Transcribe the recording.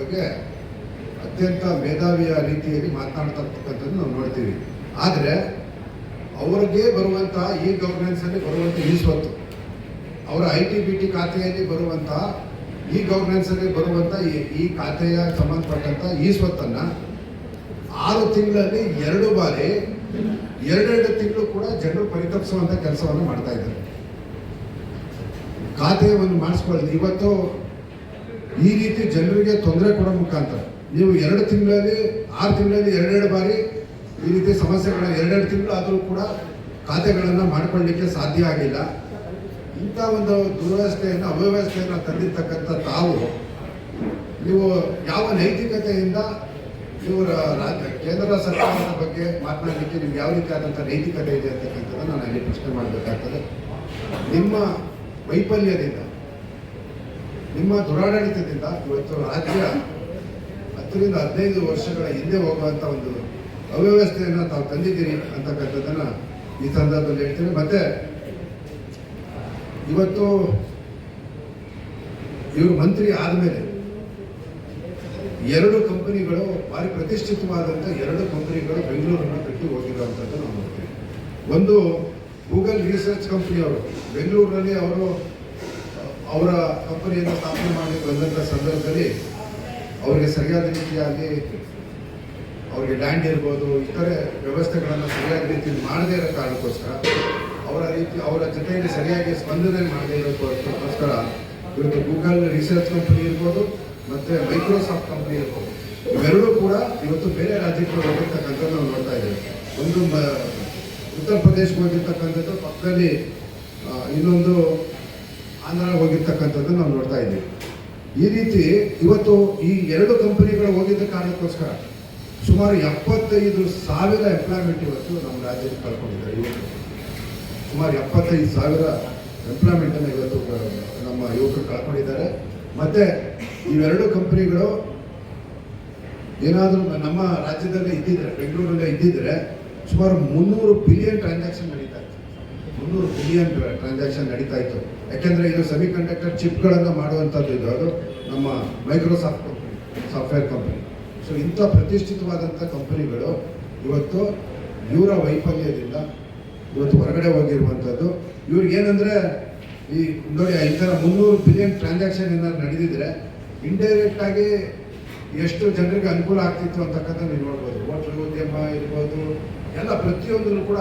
ಬಗ್ಗೆ ಅತ್ಯಂತ ಮೇಧಾವಿಯ ರೀತಿಯಲ್ಲಿ ಮಾತನಾಡ್ತಕ್ಕಂಥದ್ದು ನಾವು ನೋಡ್ತೀವಿ. ಆದರೆ ಅವ್ರಿಗೆ ಬರುವಂಥ ಈ ಗೌರ್ನೆನ್ಸಲ್ಲಿ ಬರುವಂಥ ಈ ಸ್ವತ್ತು, ಅವರ ಐ ಟಿ ಬಿ ಟಿ ಖಾತೆಯಲ್ಲಿ ಬರುವಂಥ ಈ ಗೌರ್ನೆನ್ಸಲ್ಲಿ ಬರುವಂಥ ಈ- ಖಾತೆಯ ಸಂಬಂಧಪಟ್ಟಂಥ ಈ ಸ್ವತ್ತನ್ನ ಆರು ತಿಂಗಳಲ್ಲಿ ಎರಡು ಬಾರಿ, ಎರಡೆರಡು ತಿಂಗಳು ಕೂಡ ಜನರು ಪರಿತಪಿಸುವಂಥ ಕೆಲಸವನ್ನು ಮಾಡ್ತಾ ಇದ್ದಾರೆ. ಖಾತೆಯನ್ನು ಮಾಡಿಸ್ಕೊಳ್ಳಿ. ಇವತ್ತು ಈ ರೀತಿ ಜನರಿಗೆ ತೊಂದರೆ ಕೊಡೋ ಮುಖಾಂತರ, ನೀವು ಎರಡು ತಿಂಗಳಲ್ಲಿ, ಆರು ತಿಂಗಳಲ್ಲಿ ಎರಡೆರಡು ಬಾರಿ ಈ ರೀತಿ ಸಮಸ್ಯೆಗಳ ಎರಡೆರಡು ತಿಂಗಳು ಆದರೂ ಕೂಡ ಖಾತೆಗಳನ್ನು ಮಾಡಿಕೊಳ್ಳಲಿಕ್ಕೆ ಸಾಧ್ಯ ಆಗಿಲ್ಲ. ಇಂಥ ಒಂದು ದುರ್ವ್ಯವಸ್ಥೆಯನ್ನು ಅವ್ಯವಸ್ಥೆಯನ್ನು ತಂದಿರ್ತಕ್ಕಂಥ ತಾವು, ನೀವು ಯಾವ ನೈತಿಕತೆಯಿಂದ ಇವರ ರಾಜ್ಯ ಕೇಂದ್ರ ಸರ್ಕಾರದ ಬಗ್ಗೆ ಮಾತನಾಡಲಿಕ್ಕೆ ನಿಮ್ಗೆ ಯಾವ ರೀತಿಯಾದಂಥ ನೈತಿಕತೆ ಇದೆ ಅಂತಕ್ಕಂಥದ್ದು ನಾನು ಅಲ್ಲಿ ಪ್ರಶ್ನೆ ಮಾಡಬೇಕಾಗ್ತದೆ. ನಿಮ್ಮ ವೈಫಲ್ಯದಿಂದ ನಿಮ್ಮ ದುರಾಡಳಿತದಿಂದ ಇವತ್ತು ರಾಜ್ಯ ಹತ್ತರಿಂದ ಹದಿನೈದು ವರ್ಷಗಳ ಹಿಂದೆ ಹೋಗುವಂಥ ಒಂದು ಅವ್ಯವಸ್ಥೆಯನ್ನು ತಾವು ತಂದಿದ್ದೀರಿ ಅಂತಕ್ಕಂಥದ್ದನ್ನು ಈ ಸಂದರ್ಭದಲ್ಲಿ ಹೇಳ್ತೀನಿ. ಮತ್ತೆ ಇವತ್ತು ಇವರು ಮಂತ್ರಿ ಆದಮೇಲೆ ಎರಡು ಕಂಪನಿಗಳು ಭಾರಿ ಪ್ರತಿಷ್ಠಿತವಾದಂಥ ಎರಡು ಕಂಪನಿಗಳು ಬೆಂಗಳೂರನ್ನು ಬಿಟ್ಟು ಹೋಗಿರುವಂಥದ್ದು ನಾವು ನೋಡ್ತೀವಿ. ಒಂದು ಗೂಗಲ್ ರಿಸರ್ಚ್ ಕಂಪನಿಯವರು, ಬೆಂಗಳೂರಿನಲ್ಲಿ ಅವರು ಅವರ ಕಂಪನಿಯನ್ನು ಸ್ಥಾಪನೆ ಮಾಡಿ ಬಂದಂಥ ಸಂದರ್ಭದಲ್ಲಿ ಅವರಿಗೆ ಸರಿಯಾದ ರೀತಿಯಾಗಿ ಅವರಿಗೆ ಲ್ಯಾಂಡ್ ಇರ್ಬೋದು, ಇತರೆ ವ್ಯವಸ್ಥೆಗಳನ್ನು ಸರಿಯಾದ ರೀತಿಯಲ್ಲಿ ಮಾಡದೇ ಇರೋ ಕಾರಣಕ್ಕೋಸ್ಕರ ಅವರ ರೀತಿ, ಅವರ ಜೊತೆಯಲ್ಲಿ ಸರಿಯಾಗಿ ಸ್ಪಂದನೆ ಮಾಡದೇ ಇರೋಕ್ಕೋಸ್ಕರ ಇವತ್ತು ಗೂಗಲ್ ರಿಸರ್ಚ್ ಕಂಪನಿ ಇರ್ಬೋದು, ಮತ್ತು ಮೈಕ್ರೋಸಾಫ್ಟ್ ಕಂಪನಿ ಇರ್ಬೋದು, ಇವೆರಡೂ ಕೂಡ ಇವತ್ತು ಬೇರೆ ರಾಜ್ಯಕ್ಕೆ ಹೋಗಿರ್ತಕ್ಕಂಥದ್ದು ನಾವು ನೋಡ್ತಾ ಇದ್ದೇವೆ. ಒಂದು ಉತ್ತರ ಪ್ರದೇಶಕ್ಕೆ ಹೋಗಿರ್ತಕ್ಕಂಥದ್ದು ಪಕ್ಕದಲ್ಲಿ ಇನ್ನೊಂದು ಆಂಧ್ರ ಹೋಗಿರ್ತಕ್ಕಂಥದ್ದು ನಾವು ನೋಡ್ತಾ ಇದ್ದೀವಿ. ಈ ರೀತಿ ಇವತ್ತು ಈ ಎರಡು ಕಂಪನಿಗಳು ಹೋಗಿದ್ದ ಕಾರಣಕ್ಕೋಸ್ಕರ ಸುಮಾರು ಎಪ್ಪತ್ತೈದು ಸಾವಿರ ಎಂಪ್ಲಾಯ್ಮೆಂಟ್ ಇವತ್ತು ನಮ್ಮ ರಾಜ್ಯದಲ್ಲಿ ಕಳ್ಕೊಂಡಿದ್ದಾರೆ ಇವತ್ತು ಸುಮಾರು ಎಪ್ಪತ್ತೈದು ಸಾವಿರ ಎಂಪ್ಲಾಯ್ಮೆಂಟನ್ನು ಇವತ್ತು ನಮ್ಮ ಯುವಕರು ಕಳ್ಕೊಂಡಿದ್ದಾರೆ. ಮತ್ತೆ ಇವೆರಡು ಕಂಪನಿಗಳು ಏನಾದರೂ ನಮ್ಮ ರಾಜ್ಯದಲ್ಲೇ ಇದ್ದಿದ್ರೆ, ಬೆಂಗಳೂರಲ್ಲೇ ಇದ್ದಿದ್ರೆ ಸುಮಾರು ಮುನ್ನೂರು ಬಿಲಿಯನ್ ಟ್ರಾನ್ಸಾಕ್ಷನ್ ನಡೀತಾ ಇತ್ತು ಮುನ್ನೂರು ಬಿಲಿಯನ್ ಟ್ರಾನ್ಸಾಕ್ಷನ್ ನಡೀತಾ ಇತ್ತು. ಯಾಕೆಂದ್ರೆ ಇದು ಸೆಮಿ ಕಂಡಕ್ಟರ್ ಚಿಪ್ಗಳನ್ನು ಮಾಡುವಂಥದ್ದು ಇದು. ಅದು ನಮ್ಮ Microsoft company software company so ಇಂಥ ಪ್ರತಿಷ್ಠಿತವಾದಂಥ ಕಂಪನಿಗಳು ಇವತ್ತು ಇವರ ವೈಫಲ್ಯದಿಂದ ಇವತ್ತು ಹೊರಗಡೆ ಹೋಗಿರುವಂಥದ್ದು. ಇವ್ರಿಗೇನೆಂದರೆ ಈ ನೋಡಿ, ಈ ಥರ ಮುನ್ನೂರು ಬಿಲಿಯನ್ ಟ್ರಾನ್ಸಾಕ್ಷನ್ ಏನಾದ್ರು ನಡೆದಿದ್ರೆ ಇಂಡೈರೆಕ್ಟ್ ಆಗಿ ಎಷ್ಟು ಜನರಿಗೆ ಅನುಕೂಲ ಆಗ್ತಿತ್ತು ಅಂತಕ್ಕಂಥ ನೀವು ನೋಡ್ಬೋದು. ಹೋಟ್ಲ್ ಉದ್ಯಮ ಇರ್ಬೋದು, ಎಲ್ಲ ಪ್ರತಿಯೊಂದನ್ನು ಕೂಡ